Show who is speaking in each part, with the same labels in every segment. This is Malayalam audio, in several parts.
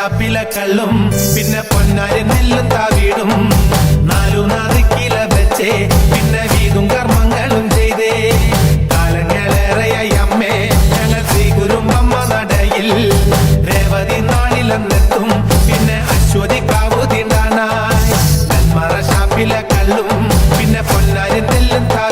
Speaker 1: ഷാപ്പിലെ കള്ളും പിന്നെ പൊന്നാരി നെല്ലും താവീടും നാലു നാല് കില വെച്ചേ. പിന്നെ വീതും കർമ്മങ്ങളും ചെയ്തേ. കാലങ്ങളേറെയായി അമ്മേ ഞങ്ങൾ ശ്രീ ഗുരുമ്പമ്മ നടയിൽ. രേവതി നാളിലെന്നെത്തും. പിന്നെ അശ്വതി കാവു തിണ്ടാനായി ചാപ്പില കള്ളും പിന്നെ പൊന്നാരി നെല്ലും താവീടും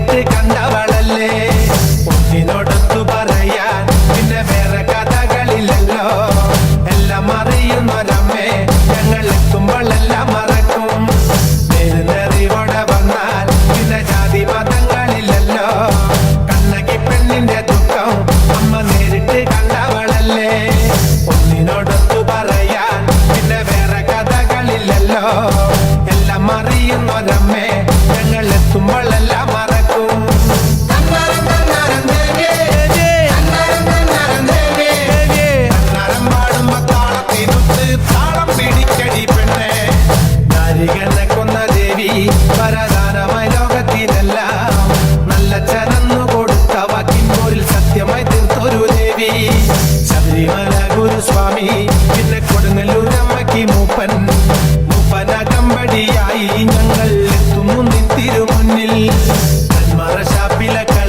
Speaker 1: നേരിട്ട് കണ്ടവളല്ലേ? ഒന്നിനോടൊത്തു പറയാൻ പിന്നെ വേറെ കഥകളില്ലല്ലോ. എല്ലാം അറിയുന്നൊരമ്മേ ഞങ്ങൾ എത്തുമ്പോഴെല്ലാം മറക്കും. പെരുന്നറിവിടെ വന്നാൽ പിന്നെ ജാതി മതങ്ങളില്ലല്ലോ. കണ്ണകി പെണ്ണിന്റെ ദുഃഖം അമ്മ നേരിട്ട് കണ്ടവളല്ലേ? ഒന്നിനോടൊത്തു പറയാൻ പിന്നെ വേറെ കഥകളില്ലല്ലോ. എല്ലാം അറിയുന്നൊരമ്മേ ఆరశాపిలక